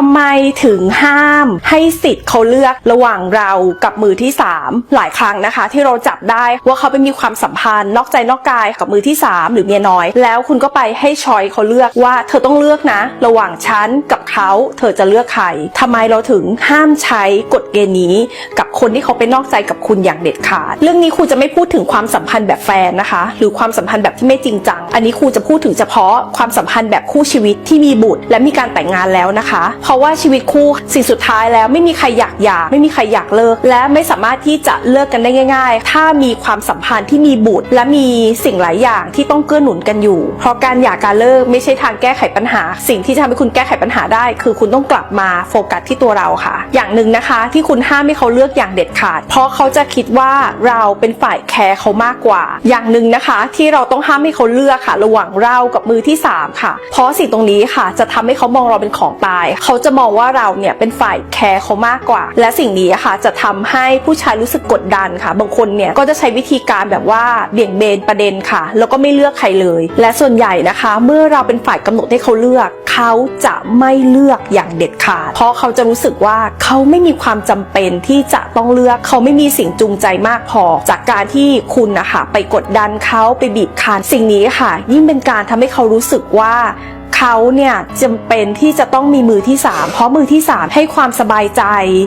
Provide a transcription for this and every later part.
ทำไมถึงห้ามให้สิทธิ์เขาเลือกระหว่างเรากับมือที่ 3 หลายครั้งนะคะ ที่เราจับได้ว่าเขาไปมีความสัมพันธ์ นอกใจนอกกายกับมือที่ 3 หรือเมียน้อย แล้วคุณก็ไปให้ชอยเขาเลือกว่าเธอต้องเลือกนะ ระหว่างฉันกับเขาเธอจะเลือกใครทำไมเราถึงห้ามใช้กฎเกณฑ์นี้ กับคนที่เขาไปนอกใจกับคุณอย่างเด็ดขาด เรื่องนี้ครูจะไม่พูดถึงความสัมพันธ์แบบแฟนนะคะ หรือความสัมพันธ์แบบที่ไม่จริงจัง อันนี้ครูจะพูดถึงเฉพาะความสัมพันธ์แบบคู่ชีวิตที่มีบุตร และมีการแต่งงานแล้วนะคะเพราะว่าชีวิตคู่สิ่งสุดท้ายแล้วไม่มีใครอยากหย่าไม่มีใครอยากเลิก และไม่สามารถที่จะเลิกกันได้ง่าย ๆ ถ้ามีความสัมพันธ์ที่มีบุตร และมีสิ่งหลายอย่างที่ต้องเกื้อหนุนกันอยู่ เพราะการหย่าการเลิกไม่ใช่ทางแก้ไขปัญหา สิ่งที่จะทำให้คุณแก้ไขปัญหาได้ คือคุณต้องกลับมาโฟกัสที่ตัวเราค่ะ อย่างหนึ่งนะคะที่คุณห้ามให้เขาเลือกอย่างเด็ดขาด เพราะเขาจะคิดว่าเราเป็นฝ่ายแคร์เขามากกว่า อย่างหนึ่งนะคะที่เราต้องห้ามให้เขาเลือกค่ะ ระหว่างเรากับมือที่สามค่ะ เพราะสิ่งตรงนี้ค่ะ จะทำให้เขามองเราเป็นของตาย เขาาจะมองว่าเราเนี่ยเป็นฝ่ายแคร์เขามากกว่า และสิ่งนี้ค่ะจะทำให้ผู้ชายรู้สึกกดดันค่ะ บางคนเนี่ยก็จะใช้วิธีการแบบว่าเบี่ยงเบนประเด็นค่ะ แล้วก็ไม่เลือกใครเลย และส่วนใหญ่นะคะ เมื่อเราเป็นฝ่ายกำหนดให้เขาเลือกเขาจะไม่เลือกอย่างเด็ดขาด เพราะเขาจะรู้สึกว่าเขาไม่มีความจำเป็นที่จะต้องเลือกเขาไม่มีสิ่งจูงใจมากพอ จากการที่คุณนะคะไปกดดันเขาไปบีบคั้นสิ่งนี้ค่ะ ยิ่งเป็นการทำให้เขารู้สึกว่า เขาเนี่ยจำเป็นที่จะต้องมีมือที่ 3 เพราะมือที่ 3 ให้ความสบายใจ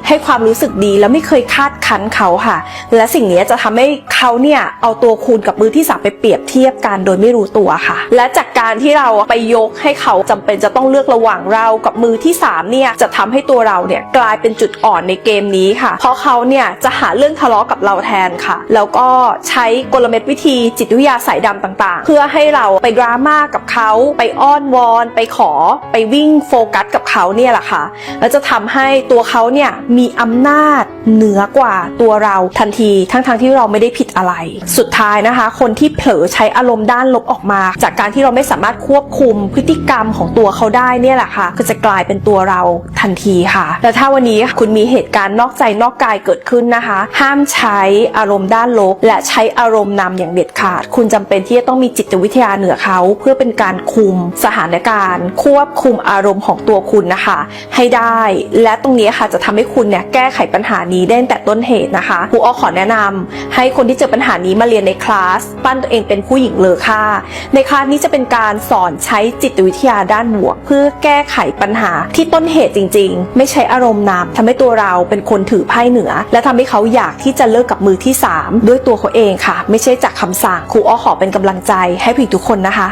ให้ความรู้สึกดีแล้วไม่เคยคาดคั้นเขาค่ะ และสิ่งนี้จะทำให้เขาเนี่ยเอาตัวคุณกับมือที่ 3 ไปเปรียบเทียบกันโดยไม่รู้ตัวค่ะ และจากการที่เราไปยกให้เขาจำเป็นจะต้องเลือกระหว่างเรากับมือที่ 3 เนี่ยจะทำให้ตัวเราเนี่ยกลายเป็นจุดอ่อนในเกมนี้ค่ะ เพราะเขาเนี่ยจะหาเรื่องทะเลาะกับเราแทนค่ะ แล้วก็ใช้กลเม็ดวิธีจิตวิทยาสายดำต่าง ๆ เพื่อให้เราไปดราม่ากับเขาไปอ้อนวอนไปขอไปวิ่งโฟกัสกับเขาเนี่ยแหละค่ะ แล้วจะทำให้ตัวเขาเนี่ยมีอำนาจเหนือกว่าตัวเราทันทีทั้งๆทที่เราไม่ได้ผิดอะไร สุดท้ายนะคะ คนที่เผลอใช้อารมณ์ด้านลบออกมา จากการที่เราไม่สามารถควบคุมพฤติกรรมของตัวเขาได้เนี่ยแหละค่ะ ก็จะกลายเป็นตัวเราทันทีค่ะ และถ้าวันนี้คุณมีเหตุการณ์นอกใจนอกกายเกิดขึ้นนะคะ ห้ามใช้อารมณ์ด้านลบ และใช้อารมณ์นำอย่างเด็ดขาด คุณจำเป็นที่จะต้องมีจิตวิทยาเหนือเขา เพื่อเป็นการคุมสถานการควบคุมอารมณ์ของตัวคุณนะคะ ให้ได้ และตรงนี้ค่ะจะทำให้คุณเนี่ยแก้ไขปัญหานี้ได้แต่ต้นเหตุนะคะครูอ้อขอแนะนำให้คนที่เจอปัญหานี้มาเรียนในคลาสปั้นตัวเองเป็นผู้หญิงเลอค่า ในคลาสนี้จะเป็นการสอนใช้จิตวิทยาด้านบวก เพื่อแก้ไขปัญหาที่ต้นเหตุจริง ๆ ไม่ใช้อารมณ์นำทำให้ตัวเราเป็นคนถือไพ่เหนือ และทำให้เขาอยากที่จะเลิกกับมือที่สามด้วยตัวเขาเองค่ะ ไม่ใช่จากคำสั่งครูอ้อขอเป็นกำลังใจให้ผู้หญิงทุกคนนะคะ